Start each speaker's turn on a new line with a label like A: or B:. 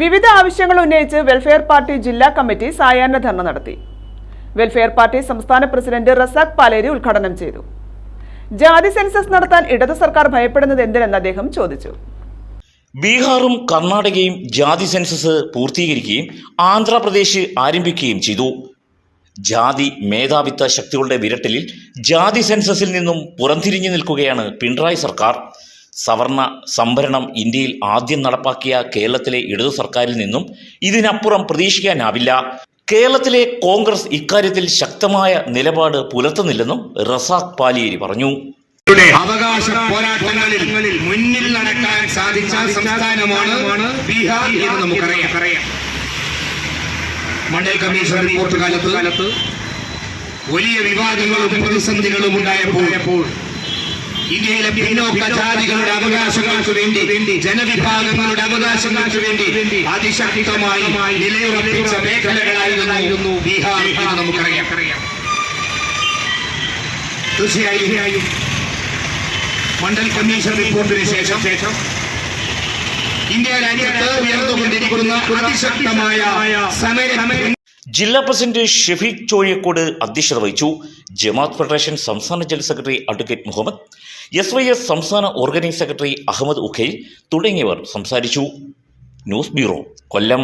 A: വിവിധ ആവശ്യങ്ങൾ ഉന്നയിച്ച് വെൽഫെയർ പാർട്ടി ജില്ലാ കമ്മിറ്റി സായാഹ്ന ധർണ നടത്തി. വെൽഫെയർ പാർട്ടി സംസ്ഥാന പ്രസിഡന്റ് റസാഖ് പാലേരി ഉദ്ഘാടനം ചെയ്തു. ജാതി സെൻസസ് നടത്താൻ ഇടതു സർക്കാർ ഭയപ്പെടുന്നത് എന്തിനെന്ന് അദ്ദേഹം ചോദിച്ചു.
B: ബീഹാറും കർണാടകയും ജാതി സെൻസസ് പൂർത്തീകരിക്കുകയും ആന്ധ്രാപ്രദേശ് ആരംഭിക്കുകയും ചെയ്തു. ജാതി മേധാവിത്വ ശക്തികളുടെ വിരട്ടലിൽ ജാതി സെൻസസിൽ നിന്നും പുറംതിരിഞ്ഞു നിൽക്കുകയാണ് പിണറായി സർക്കാർ. സവർണ സംഭരണം ഇന്ത്യയിൽ ആദ്യം നടപ്പാക്കിയ കേരളത്തിലെ ഇടതു സർക്കാരിൽ നിന്നും ഇതിനപ്പുറം പ്രതീക്ഷിക്കാനാവില്ല. കേരളത്തിലെ കോൺഗ്രസ് ഇക്കാര്യത്തിൽ ശക്തമായ നിലപാട് പുലർത്തുന്നില്ലെന്നും റസാഖ് പാലിയേരി പറഞ്ഞു.
C: അവകാശ പോരാട്ടങ്ങളിൽ മുന്നിൽ നടക്കാൻ സാധിച്ച സംസ്ഥാനമാണ് ബീഹാർ എന്ന് നമുക്കറിയാം. മണ്ഡൽ കമ്മീഷൻ റിപ്പോർട്ട് കാലത്ത് വലിയ വിവാദങ്ങളും പ്രതിസന്ധികളും ഉണ്ടായപ്പോൾ ഇന്ത്യയിലെ പിന്നോക്ക ജാതികളുടെ അവകാശങ്ങൾക്ക് വേണ്ടി ജനവിഭാഗങ്ങളുടെ അവകാശങ്ങൾക്ക് വേണ്ടി അതിശക്തമായി നിലയുറപ്പിച്ച മേഖലകളായിരുന്നു ബീഹാർ എന്ന് നമുക്കറിയാം. തീർച്ചയായും മണ്ഡൽ കമ്മീഷൻ റിപ്പോർട്ടിന് ശേഷം ശേഷം ഇന്ത്യ രാജ്യത്ത് ഉയർന്നുകൊണ്ടിരിക്കുന്ന അതിശക്തമായ സമരം
B: ജില്ലാ പ്രസിഡന്റ് ഷെഫീഖ് ചോഴിയക്കോട് അധ്യക്ഷത വഹിച്ചു. ജമാത്ത് ഫെഡറേഷൻ സംസ്ഥാന general secretary advocate Muhammad S Y S സംസ്ഥാന ഓർഗനൈസ് സെക്രട്ടറി അഹമ്മദ് ഉഖൈൽ തുടങ്ങിയവർ സംസാരിച്ചു. News bureau Kollam.